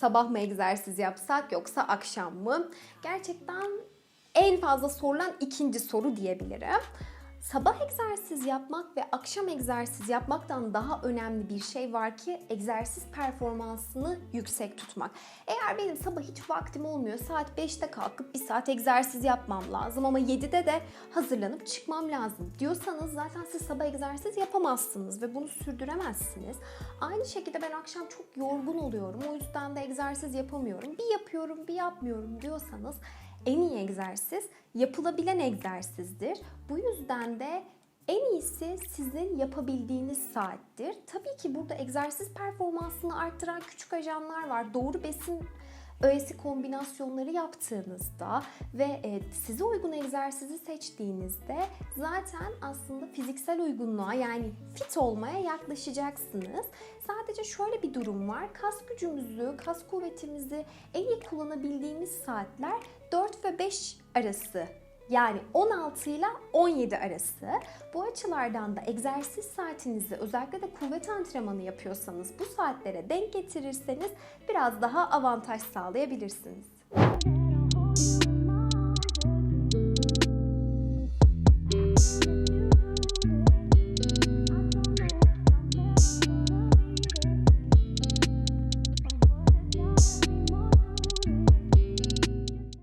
Sabah mı egzersiz yapsak yoksa akşam mı? Gerçekten en fazla sorulan ikinci soru diyebilirim. Sabah egzersiz yapmak ve akşam egzersiz yapmaktan daha önemli bir şey var ki egzersiz performansını yüksek tutmak. Eğer benim sabah hiç vaktim olmuyor, saat 5'te kalkıp bir saat egzersiz yapmam lazım ama 7'de de hazırlanıp çıkmam lazım diyorsanız zaten siz sabah egzersiz yapamazsınız ve bunu sürdüremezsiniz. Aynı şekilde ben akşam çok yorgun oluyorum, o yüzden de egzersiz yapamıyorum. Bir yapıyorum, bir yapmıyorum diyorsanız en iyi egzersiz yapılabilen egzersizdir. Bu yüzden de en iyisi sizin yapabildiğiniz saattir. Tabii ki burada egzersiz performansını arttıran küçük ajanlar var. Doğru besin öğesi kombinasyonları yaptığınızda ve e, size uygun egzersizi seçtiğinizde zaten aslında fiziksel uygunluğa yani fit olmaya yaklaşacaksınız. Sadece şöyle bir durum var. Kas gücümüzü, kas kuvvetimizi en iyi kullanabildiğimiz saatler 4 ve 5 arası yani 16 ile 17 arası. Bu açılardan da egzersiz saatinizi özellikle de kuvvet antrenmanı yapıyorsanız bu saatlere denk getirirseniz biraz daha avantaj sağlayabilirsiniz.